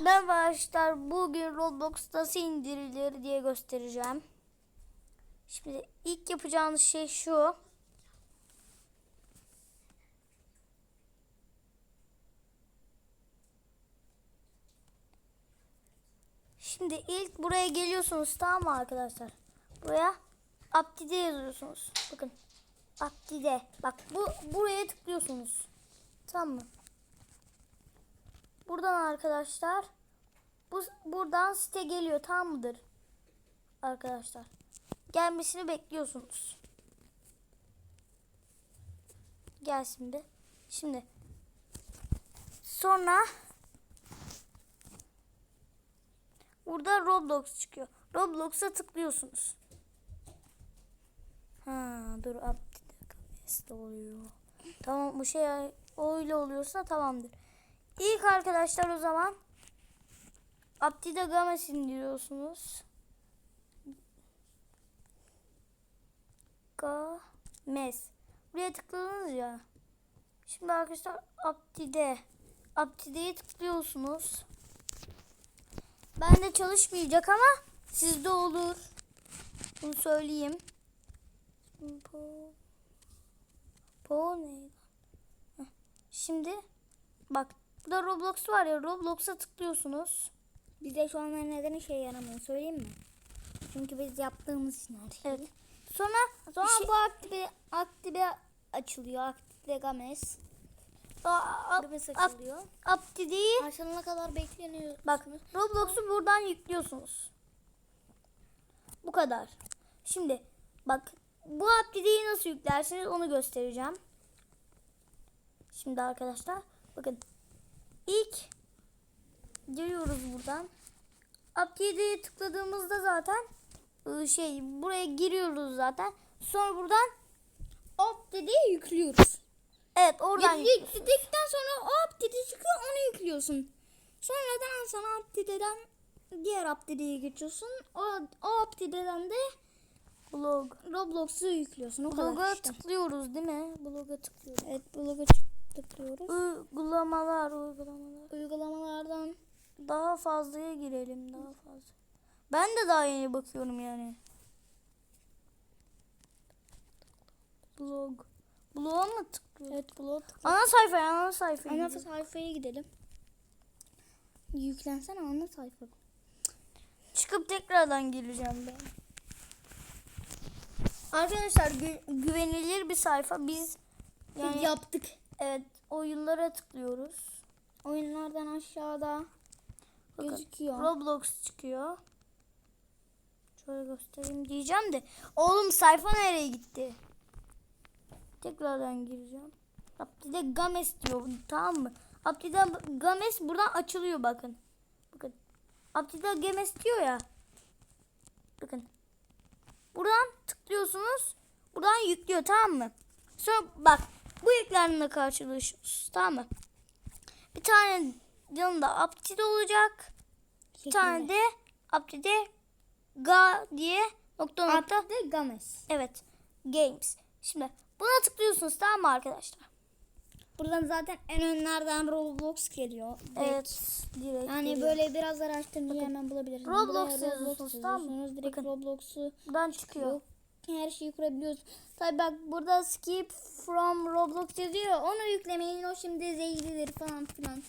Ben arkadaşlar bugün Roblox nasıl indirilir diye göstereceğim. Şimdi ilk yapacağınız şey şu. Şimdi ilk buraya geliyorsunuz tamam mı arkadaşlar? Buraya Aptide yazıyorsunuz. Bakın. Aptide. Bak bu buraya tıklıyorsunuz. Tamam mı? Buradan arkadaşlar bu buradan site geliyor tamam mıdır? Arkadaşlar. Gelmesini bekliyorsunuz. Gelsin bir. Şimdi sonra burada Roblox çıkıyor. Roblox'a tıklıyorsunuz. Ha dur update oluyor. Tamam bu şey öyle oluyorsa tamamdır. İlk arkadaşlar o zaman Aptida Games indiriyorsunuz. Games. Buraya tıkladınız ya. Şimdi arkadaşlar Aptide. Aptide'ye tıklıyorsunuz. Bende çalışmayacak ama sizde olur. Bunu söyleyeyim. Bu, bu ne? Heh. Şimdi bak burada Roblox var ya Roblox'a tıklıyorsunuz. Bize şu an neden işe yaramıyor söyleyeyim mi? Çünkü biz yaptığımız için her şey. Evet. Sonra Sonra şey- bu aktive, aktive açılıyor. Aktive games. Games açılıyor. Aptide'yi Açılana kadar bekleniyor. Bak Roblox'u buradan yüklüyorsunuz. Bu kadar. Şimdi bak bu aptideyi nasıl yüklersiniz onu göstereceğim. Şimdi arkadaşlar bakın ilk giriyoruz buradan. Aptideyi tıkladığımızda zaten ıı, şey buraya giriyoruz zaten. Sonra buradan Hop dedi yüklüyoruz. evet oradan Yük- Yükledikten sonra o update çıkıyor onu yüklüyorsun. Sonradan sana update'den diğer update'ye geçiyorsun. O, o update'den de blog. Roblox'u yüklüyorsun. O kadar Bloga işte. tıklıyoruz değil mi? Bloga tıklıyoruz. Evet bloga tıklıyoruz. Uygulamalar, uygulamalar. Uygulamalardan Daha fazlaya girelim daha fazla. Ben de daha yeni bakıyorum yani. Blog. Blog'a mı tıklıyor? evet blog Ana sayfaya, ana sayfaya. Ana sayfaya gidelim. Yüklensene ana sayfa. Çıkıp tekrardan geleceğim ben. Arkadaşlar gü- güvenilir bir sayfa. Biz yani yaptık. Evet oyunlara tıklıyoruz. Oyunlardan aşağıda Bakın, gözüküyor. Roblox çıkıyor. Şöyle göstereyim diyeceğim de. Oğlum sayfa nereye gitti? Tekrardan gireceğim. Aptide Games diyor tamam mı? Aptide Games buradan açılıyor bakın. Bakın. Aptide Games diyor ya. Bakın. Buradan tıklıyorsunuz. Buradan yüklüyor tamam mı? Sonra bak bu ekranla karşılaşıyorsunuz tamam mı? Bir tane yanında Aptide olacak. Bir tane de Aptide Ga diye nokta nokta. Update Games. Evet. Games. Şimdi buna tıklıyorsunuz tamam mı arkadaşlar? Buradan zaten en önlerden Roblox geliyor. Evet. Direkt Yani geliyor. böyle biraz araştırınca hemen bulabilirsiniz. Roblox Buraya yazıyorsunuz, tamam mı? Direkt Bakın. Roblox'u buradan çıkıyor. yok. Her şeyi kurabiliyoruz. Tabi bak burada skip from Roblox yazıyor. Onu yüklemeyin. O şimdi zehirlidir falan filan.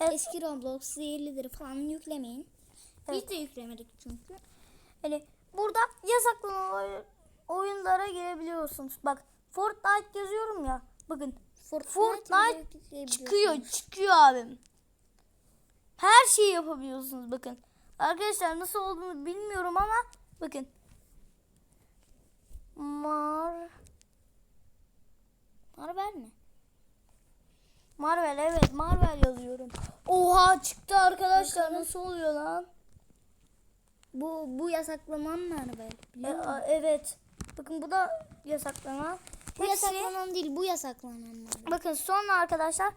Evet. Eski Roblox zehirlidir falan yüklemeyin. Evet. Biz de yüklemedik çünkü. Yani burada yasaklanan oy- oyunlara girebiliyorsunuz. Bak Fortnite yazıyorum ya. Bakın Fortnite yükleyebiliyorsunuz. çıkıyor çıkıyor abim. Her şeyi yapabiliyorsunuz bakın. Arkadaşlar nasıl olduğunu bilmiyorum ama bakın. Mar Marvel mi? Marvel evet Marvel yazıyorum. Oha çıktı arkadaşlar nasıl oluyor lan? Bu bu yasaklanan Marvel. E, Biliyor musun? a- evet. Bakın bu da yasaklanan. Bu Hepsi- yasaklanan değil, bu yasaklanan Marvel. Bakın sonra arkadaşlar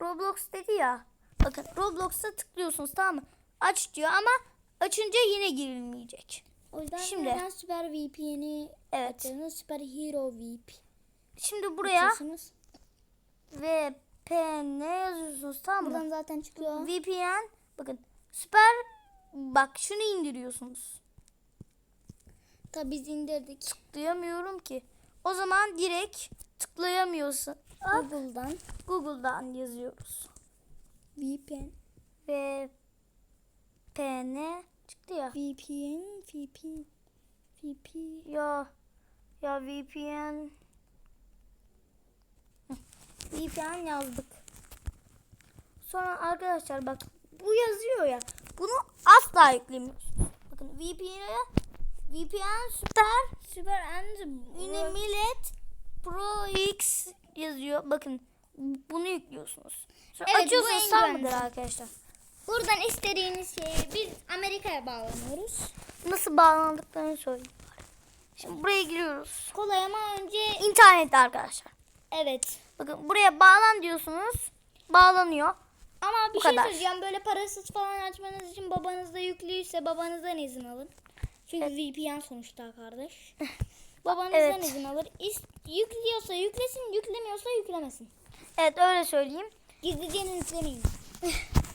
Roblox dedi ya. Bakın Roblox'a tıklıyorsunuz tamam mı? Aç diyor ama açınca yine girilmeyecek. O yüzden Şimdi- neden Süper VPN'i Evet. açıyorsunuz? Süper Hero VP. Şimdi buraya açıyorsunuz. VPN yazıyorsunuz tamam mı? Buradan zaten çıkıyor. VPN bakın süper bak şunu indiriyorsunuz. Tabi biz indirdik. Tıklayamıyorum ki. O zaman direkt tıklayamıyorsun. Hop, Google'dan Google'dan yazıyoruz. VPN. Ve PN çıktı ya. VPN, VPN, VPN. Ya ya VPN VPN yazdık. Sonra arkadaşlar bak bu yazıyor ya. Bunu asla yüklemiyorsunuz. Bakın VPN'e VPN süper Süper and millet Pro X yazıyor. Bakın bunu yüklüyorsunuz. Sonra Evet, açıyorsunuz tamam mıdır arkadaşlar? Buradan istediğiniz şeyi biz Amerika'ya bağlanıyoruz. Nasıl bağlandıklarını söyleyeyim. Şimdi buraya giriyoruz. Kolay ama önce İnternette arkadaşlar. evet. Bakın buraya bağlan diyorsunuz. Bağlanıyor. Ama bir Bu şey kadar. söyleyeceğim böyle parasız falan açmanız için babanızda yüklüyse babanızdan izin alın. Çünkü VPN sonuçta kardeş. Babanızdan Evet. izin alır. İst- yüklüyorsa yüklesin, yüklemiyorsa yüklemesin. Evet öyle söyleyeyim. Gizlice yüklemeyin.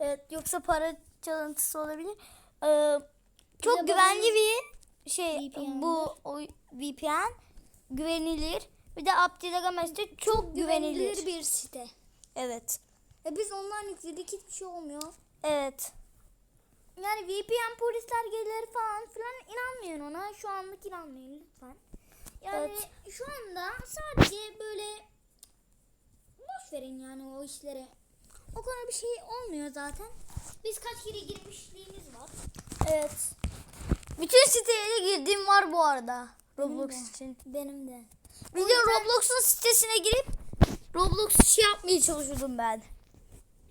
Evet yoksa para çalıntısı olabilir. Ee, çok güvenli bir şey VPN bu o VPN güvenilir. Bir de Abdilegames de çok, güvenilir. bir site. Evet. E biz ondan yükledik hiçbir şey olmuyor. Evet. Yani VPN polisler gelir falan filan inanmayın ona. Şu anlık inanmayın lütfen. Yani Evet. şu anda sadece böyle boş verin yani o işlere. O kadar bir şey olmuyor zaten. Biz kaç kere girmişliğimiz var. Evet. Bütün sitelere girdiğim var bu arada. Roblox Benim de. için. Benim de. Bir de Roblox'un sitesine girip Roblox şey yapmaya çalışıyordum ben.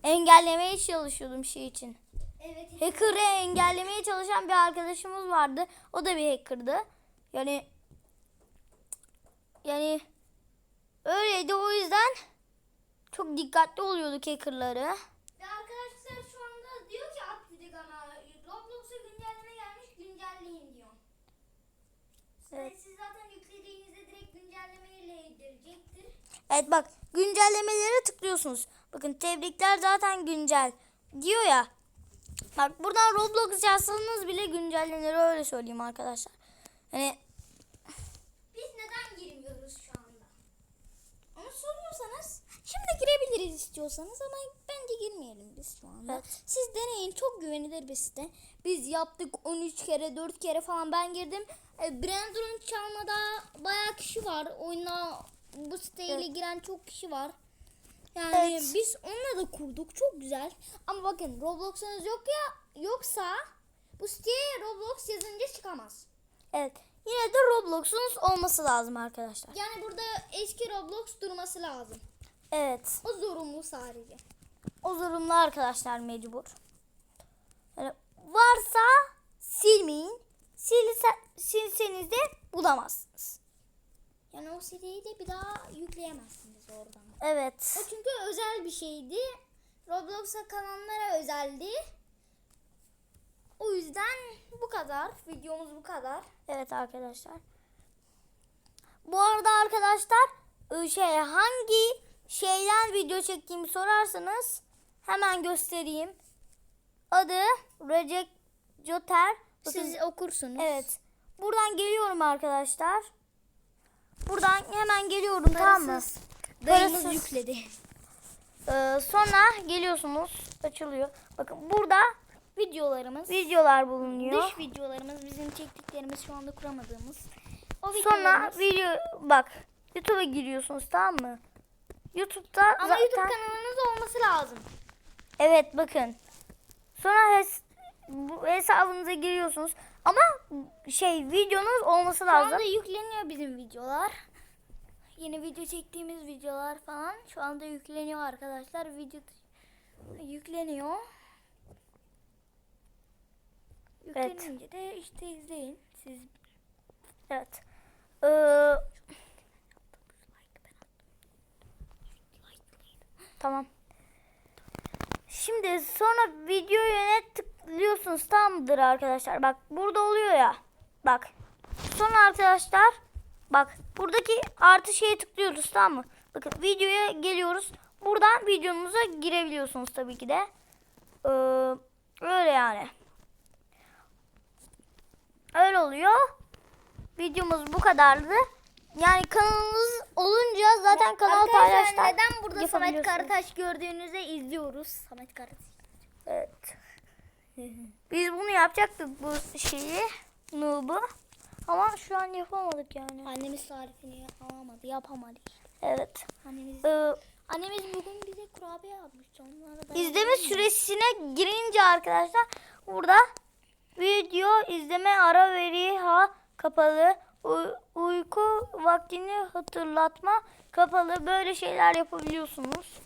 Engellemeye çalışıyordum şey için. Evet. Hacker'ı engellemeye çalışan bir arkadaşımız vardı. O da bir hacker'dı. Yani yani öyleydi o yüzden çok dikkatli oluyorduk hacker'ları. Ve arkadaşlar şu anda diyor ki atladık ama Roblox'a güncelleme gelmiş güncelleyin diyor. Evet. Siz zaten yüklediğinizde direkt güncellemeyle indirecektir. Evet bak güncellemelere tıklıyorsunuz. Bakın tebrikler zaten güncel diyor ya. Bak buradan Roblox yazsanız bile güncellenir öyle söyleyeyim arkadaşlar. Hani Biz neden girmiyoruz şu anda? Onu soruyorsanız şimdi girebiliriz istiyorsanız ama bence girmeyelim biz şu anda. Evet. Siz deneyin çok güvenilir bir site. Biz yaptık 13 kere 4 kere falan ben girdim. E, Brandon'un çalmada bayağı kişi var. Oyuna bu siteyle Evet. giren çok kişi var. Yani Evet. biz onunla da kurduk çok güzel. Ama bakın Roblox'unuz yok ya yoksa bu siteye Roblox yazınca çıkamaz. evet yine de Roblox'unuz olması lazım arkadaşlar. Yani burada eski Roblox durması lazım. Evet. O zorunlu sadece. O zorunlu arkadaşlar mecbur. Yani varsa silmeyin. Silse, silseniz de bulamazsınız. Yani o siteyi de bir daha yükleyemezsiniz oradan. Evet. O çünkü özel bir şeydi. Roblox'a kalanlara özeldi. O yüzden bu kadar. Videomuz bu kadar. Evet arkadaşlar. Bu arada arkadaşlar şey hangi şeyden video çektiğimi sorarsanız hemen göstereyim. Adı Recep Joter. Bakın, Siz okursunuz. evet. Buradan geliyorum arkadaşlar. Buradan hemen geliyorum tamam mı? Parasız. Dayımız Parasız. yükledi. Ee, sonra geliyorsunuz. Açılıyor. Bakın burada Videolarımız. videolar bulunuyor. Dış videolarımız bizim çektiklerimiz şu anda kuramadığımız. O Sonra videolarımız. video bak YouTube'a giriyorsunuz tamam mı? YouTube'da Ama zaten YouTube kanalınız olması lazım. evet bakın. Sonra hes bu hesabınıza giriyorsunuz ama şey videonuz olması Şu lazım. anda yükleniyor bizim videolar. Yeni video çektiğimiz videolar falan şu anda yükleniyor arkadaşlar. Video yükleniyor. Evet. Yüklenince de işte izleyin. Siz Evet. Ee, Tamam. Şimdi sonra video yönet tıklıyorsunuz tamamdır arkadaşlar. Bak burada oluyor ya. Bak. Sonra arkadaşlar bak buradaki artı şeye tıklıyoruz tamam mı? Bakın videoya geliyoruz. Buradan videomuza girebiliyorsunuz tabii ki de. Ee, öyle yani. Öyle oluyor. Videomuz bu kadardı. Yani kanalınız olunca zaten kanal Arkadaşlar paylaşlar neden burada Samet. Karataş gördüğünüzde izliyoruz. Samet Karataş. Evet. Biz bunu yapacaktık bu şeyi. Noob'u. Ama şu an yapamadık yani. Annemiz tarifini alamadı, yapamadı. Evet. Annemiz, Ee, annemiz bugün bize kurabiye yapmıştı. İzleme süresine girince arkadaşlar burada video izleme ara veri ha kapalı uyku vaktini hatırlatma kapalı böyle şeyler yapabiliyorsunuz.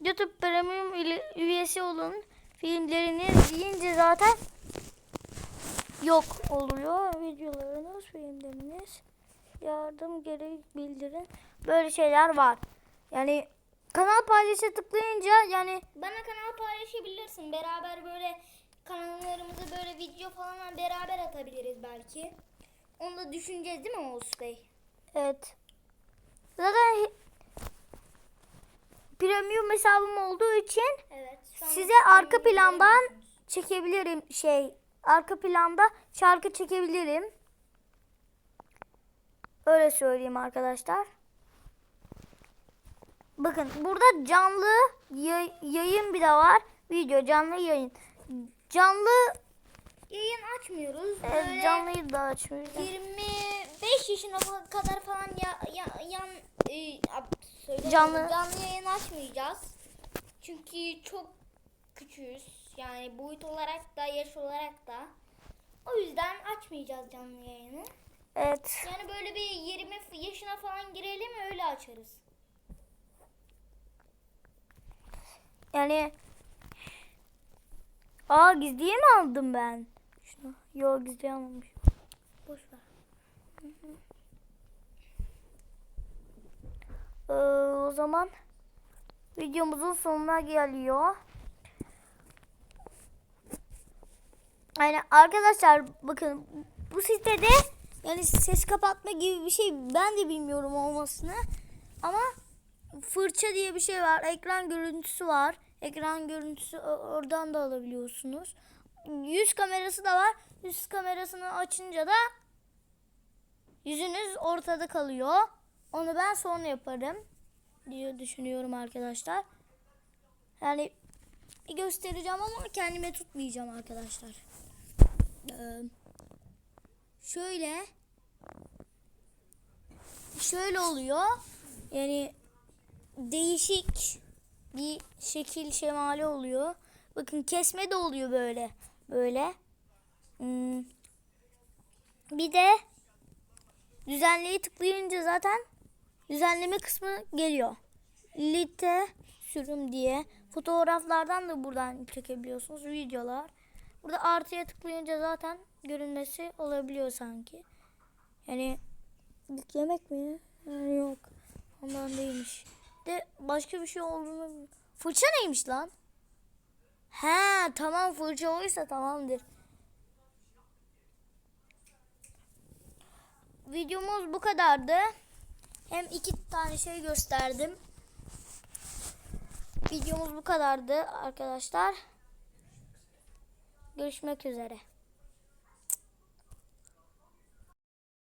YouTube Premium üyesi olun. Filmleriniz deyince zaten yok oluyor. Videolarınız, filmleriniz, yardım gerek bildirin. Böyle şeyler var. Yani kanal paylaşa tıklayınca yani Bana kanal paylaşabilirsin. Beraber böyle kanallarımızı böyle video falan beraber atabiliriz belki. Onu da düşüneceğiz değil mi Oğuz Bey? evet. Zaten premium hesabım olduğu için Evet. size arka plandan çekebilirim şey arka planda şarkı çekebilirim. Öyle söyleyeyim arkadaşlar. Bakın burada canlı yay- yayın bir de var. Video canlı yayın. Canlı Yayın açmıyoruz. evet, Böyle canlıyı da açmıyoruz. 25 yaşına kadar falan ya, ya, yan e, söylemiyorum. Canlı. canlı yayın açmayacağız. Çünkü çok küçüğüz. Yani boyut olarak da yaş olarak da. O yüzden açmayacağız canlı yayını. Evet. Yani böyle bir 20 f- yaşına falan girelim öyle açarız. Yani Aa gizliye mi aldım ben? Yok gizliye almamışım. Boş ver. Ee, o zaman videomuzun sonuna geliyor. Yani arkadaşlar bakın bu sitede yani ses kapatma gibi bir şey ben de bilmiyorum olmasını. Ama fırça diye bir şey var. Ekran görüntüsü var. Ekran görüntüsü oradan da alabiliyorsunuz. Yüz kamerası da var. Yüz kamerasını açınca da yüzünüz ortada kalıyor. Onu ben sonra yaparım diye düşünüyorum arkadaşlar. Yani göstereceğim ama kendime tutmayacağım arkadaşlar. Ee, şöyle şöyle oluyor. Yani değişik bir şekil şemali oluyor. Bakın kesme de oluyor böyle. Böyle. Hmm. Bir de düzenleyi tıklayınca zaten düzenleme kısmı geliyor. Lite sürüm diye fotoğraflardan da buradan çekebiliyorsunuz videolar. Burada artıya tıklayınca zaten görünmesi olabiliyor sanki. Yani yemek mi? Yok. Ondan değilmiş. De başka bir şey olduğunu Fırça neymiş lan? He tamam fırça oysa tamamdır. Videomuz bu kadardı. Hem iki tane şey gösterdim. Videomuz bu kadardı arkadaşlar. Görüşmek üzere.